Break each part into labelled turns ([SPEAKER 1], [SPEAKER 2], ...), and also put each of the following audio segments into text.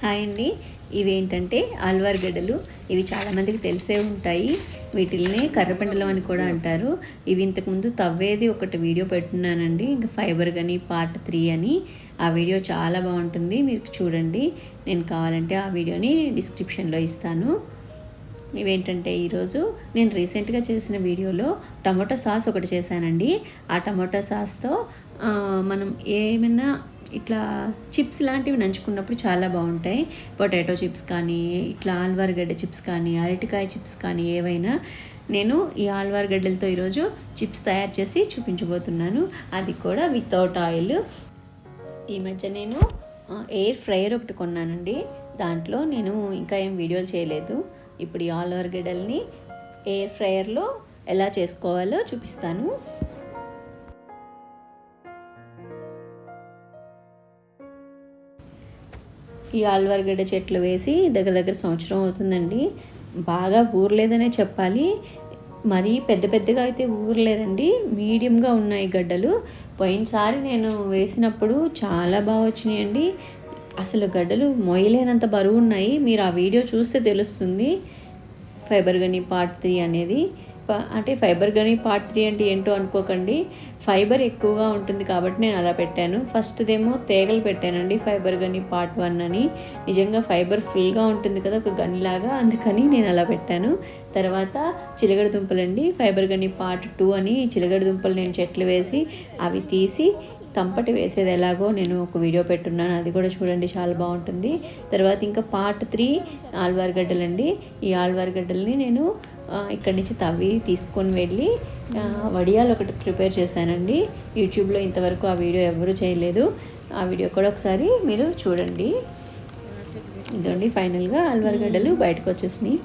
[SPEAKER 1] Hi అండి. ఇవేంటంటే ఆల్వార్ గడ్డలు. ఇవి చాలామందికి తెలిసే ఉంటాయి. వీటిల్ని కర్రపెండలం అని కూడా అంటారు. ఇవి ఇంతకుముందు తవ్వేది ఒకటి వీడియో పెట్టున్నానండి. ఇంకా ఫైబర్ కానీ పార్ట్ త్రీ అని. ఆ వీడియో చాలా బాగుంటుంది. మీరు చూడండి. నేను కావాలంటే ఆ వీడియోని డిస్క్రిప్షన్లో ఇస్తాను. ఇవేంటంటే ఈరోజు నేను రీసెంట్గా చేసిన వీడియోలో టమాటో సాస్ ఒకటి చేశానండి. ఆ టమాటో సాస్తో మనం ఏమైనా ఇట్లా చిప్స్ లాంటివి నంచుకున్నప్పుడు చాలా బాగుంటాయి. పొటాటో చిప్స్ కానీ ఇట్లా ఆల్వార్గడ్డ చిప్స్ కానీ అరటికాయ చిప్స్ కానీ ఏవైనా నేను ఈ ఆల్వార్గడ్డలతో ఈరోజు చిప్స్ తయారు చేసి చూపించబోతున్నాను. అది కూడా వితౌట్ ఆయిల్. ఈ మధ్య నేను ఎయిర్ ఫ్రైయర్ ఒకటి కొన్నానండి. దాంట్లో నేను ఇంకా ఏం వీడియోలు చేయలేదు. ఇప్పుడు ఈ ఆల్ ఎయిర్ ఫ్రైయర్లో ఎలా చేసుకోవాలో చూపిస్తాను. ఈ ఆల్వర్గడ్డ చెట్లు వేసి దగ్గర దగ్గర సంవత్సరం అవుతుందండి. బాగా ఊరలేదనే చెప్పాలి. మరీ పెద్ద పెద్దగా అయితే ఊరలేదండి. మీడియంగా ఉన్నాయి గడ్డలు. పోయినసారి నేను వేసినప్పుడు చాలా బాగా వచ్చినాయండి. అసలు గడ్డలు మొయ్యలేనంత బరువు ఉన్నాయి. మీరు ఆ వీడియో చూస్తే తెలుస్తుంది. ఫైబర్ గని పార్ట్ త్రీ అనేది. అంటే ఫైబర్ కానీ పార్ట్ త్రీ అంటే ఏంటో అనుకోకండి. ఫైబర్ ఎక్కువగా ఉంటుంది కాబట్టి నేను అలా పెట్టాను. ఫస్ట్దేమో తేగలు పెట్టానండి ఫైబర్ గని పార్ట్ వన్ అని. నిజంగా ఫైబర్ ఫుల్గా ఉంటుంది కదా ఒక గనిలాగా అందుకని నేను అలా పెట్టాను. తర్వాత చిలగడ దుంపలండి ఫైబర్ గని పార్ట్ టూ అని చిలగడ దుంపలు నేను చెట్లు వేసి అవి తీసి తంపటి వేసేది ఎలాగో నేను ఒక వీడియో పెట్టున్నాను. అది కూడా చూడండి చాలా బాగుంటుంది. తర్వాత ఇంకా పార్ట్ త్రీ ఆల్వార్ గడ్డలండి. ఈ ఆల్వార్ గడ్డల్ని నేను ఇక్కడి నుంచి తవ్వి తీసుకొని వెళ్ళి వడియాలు ఒకటి ప్రిపేర్ చేశానండి. యూట్యూబ్లో ఇంతవరకు ఆ వీడియో ఎవరూ చేయలేదు. ఆ వీడియో కూడా ఒకసారి మీరు చూడండి. ఇదండి ఫైనల్గా ఆల్వార్ గడ్డలు బయటకు వచ్చేసినాయి.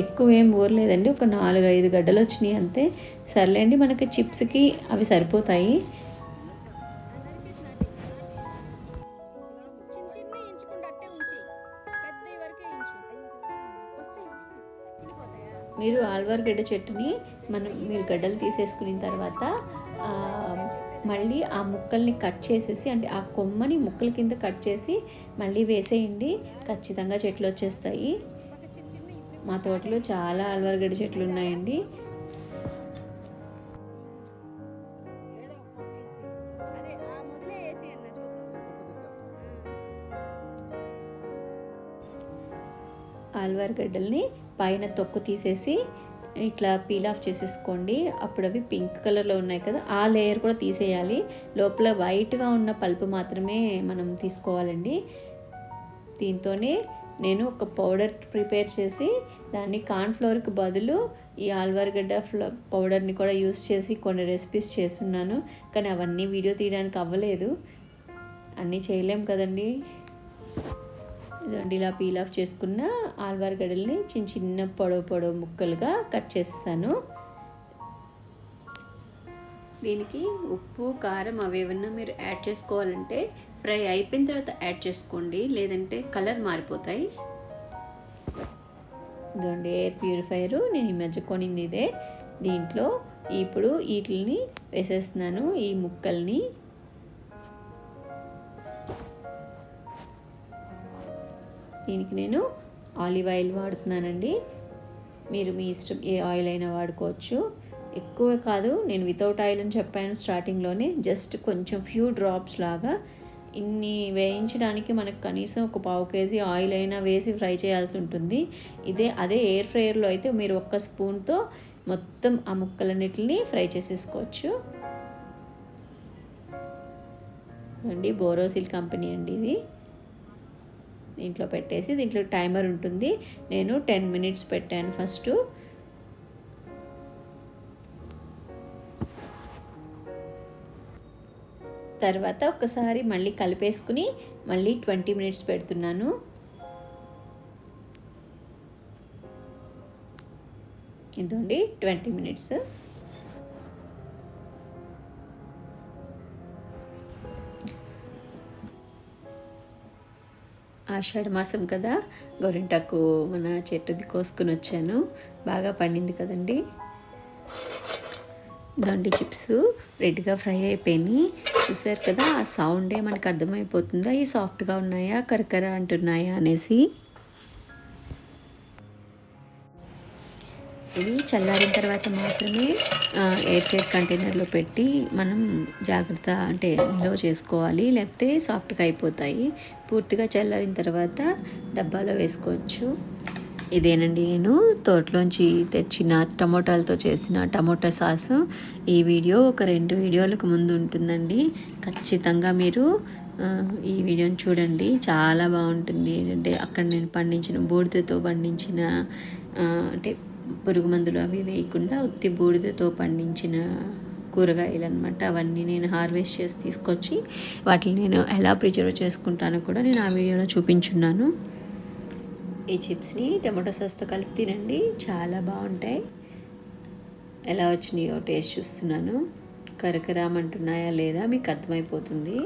[SPEAKER 1] ఎక్కువ ఏం ఊరలేదండి. ఒక నాలుగు ఐదు గడ్డలు వచ్చినాయి అంతే. సర్లేండి మనకి చిప్స్కి అవి సరిపోతాయి. మీరు ఆల్వార్ గడ్డ చెట్టుని మనం మీరు గడ్డలు తీసేసుకున్న తర్వాత మళ్ళీ ఆ ముక్కల్ని కట్ చేసేసి అంటే ఆ కొమ్మని ముక్కల కింద కట్ చేసి మళ్ళీ వేసేయండి. ఖచ్చితంగా చెట్లు వచ్చేస్తాయి. మా తోటలో చాలా ఆల్వార్ గడ్డ చెట్లు ఉన్నాయండి. ఆల్వార్ గడ్డల్ని పైన తొక్కు తీసేసి ఇట్లా పీల్ ఆఫ్ చేసేసుకోండి. అప్పుడు అవి పింక్ కలర్లో ఉన్నాయి కదా ఆ లేయర్ కూడా తీసేయాలి. లోపల వైట్గా ఉన్న పల్పు మాత్రమే మనం తీసుకోవాలండి. దీంతోనే నేను ఒక పౌడర్ ప్రిపేర్ చేసి దాన్ని కార్న్ఫ్లోర్కి బదులు ఈ ఆల్వార్ ఫ్లో పౌడర్ని కూడా యూస్ చేసి కొన్ని రెసిపీస్ చేస్తున్నాను. కానీ అవన్నీ వీడియో తీయడానికి అవ్వలేదు. అన్నీ చేయలేం కదండి. ఇలా పీల్ ఆఫ్ చేసుకున్న ఆల్వార్ గడ్డల్ని చిన్న చిన్న పొడవు పొడవు ముక్కలుగా కట్ చేసేసాను. దీనికి ఉప్పు కారం అవి మీరు యాడ్ చేసుకోవాలంటే ఫ్రై అయిపోయిన తర్వాత యాడ్ చేసుకోండి. లేదంటే కలర్ మారిపోతాయి. ఇదండి ఎయిర్ ప్యూరిఫైయర్ నేను ఈ మధ్య కొనింది ఇదే. దీంట్లో ఇప్పుడు వీటిని వేసేస్తున్నాను. ఈ ముక్కల్ని దీనికి నేను ఆలివ్ ఆయిల్ వాడుతున్నానండి. మీరు మీ ఇష్టం ఏ ఆయిల్ అయినా వాడుకోవచ్చు. ఎక్కువ కాదు నేను వితౌట్ ఆయిల్ అని చెప్పాను స్టార్టింగ్లోనే జస్ట్ కొంచెం ఫ్యూ డ్రాప్స్ లాగా. ఇన్ని వేయించడానికి మనకు కనీసం ఒక పావు కేజీ ఆయిల్ అయినా వేసి ఫ్రై చేయాల్సి ఉంటుంది. ఇదే అదే ఎయిర్ ఫ్రైయర్లో అయితే మీరు ఒక్క స్పూన్తో మొత్తం ఆ ముక్కలన్నిటిని ఫ్రై చేసేసుకోవచ్చు. అండి బోరోసిల్ కంపెనీ అండి ఇది. దీంట్లో పెట్టేసి దీంట్లో టైమర్ ఉంటుంది. నేను టెన్ మినిట్స్ పెట్టాను ఫస్ట్. తర్వాత ఒకసారి మళ్ళీ కలిపేసుకుని మళ్ళీ ట్వంటీ మినిట్స్ పెడుతున్నాను. ఇదండి ట్వంటీ మినిట్స్. ఆషాఢ మాసం కదా? గోరింటాకు మన చెట్టుది కోసుకుని వచ్చాను. బాగా పండింది కదండి. దండి చిప్స్. రెడ్గా ఫ్రై అయిపోయినాయి. చూసారు కదా ఆ సౌండే మనకు అర్థమైపోతుందా? ఈ సాఫ్ట్గా ఉన్నాయా? కరకర అంటున్నాయా అనేసి. ఇవి చల్లారిన తర్వాత మాత్రమే ఎయిర్ టైట్ కంటైనర్లో పెట్టి మనం జాగ్రత్త అంటే నిల్వ చేసుకోవాలి. లేకపోతే సాఫ్ట్గా అయిపోతాయి. పూర్తిగా చల్లారిన తర్వాత డబ్బాలో వేసుకోవచ్చు. ఇదేనండి నేను తోటలోంచి తెచ్చిన టమోటాలతో చేసిన టమోటా సాస్. ఈ వీడియో ఒక రెండు వీడియోలకు ముందు ఉంటుందండి. ఖచ్చితంగా మీరు ఈ వీడియోని చూడండి. చాలా బాగుంటుంది. ఏంటంటే అక్కడ నేను పండించిన బూడిదతో పండించిన అంటే పురుగు మందులు అవి వేయకుండా ఉత్తి బూడిదతో పండించిన కూరగాయలు అనమాట అవన్నీ నేను హార్వెస్ట్ చేసి తీసుకొచ్చి వాటిని నేను ఎలా ప్రిజర్వ్ చేసుకుంటానో కూడా నేను ఆ వీడియోలో చూపించున్నాను. ఈ చిప్స్ని టమాటో సాస్తో కలిపి తినండి. చాలా బాగుంటాయి. ఎలా వచ్చినాయో టేస్ట్ చూస్తున్నాను. కరకరామంటున్నాయా లేదా మీకు అర్థమైపోతుంది.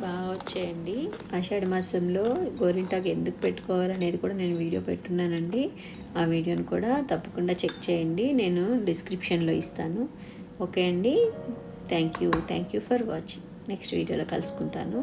[SPEAKER 1] బాగా వచ్చేయండి ఆషాఢ మాసంలో గోరింటాకు ఎందుకు పెట్టుకోవాలనేది కూడా నేను వీడియో పెట్టున్నానండి. ఆ వీడియోని కూడా తప్పకుండా చెక్ చేయండి. నేను డిస్క్రిప్షన్లో ఇస్తాను. ఓకే అండి. Thank you thank you for watching. Next వీడియోలో కలుసుకుంటాను.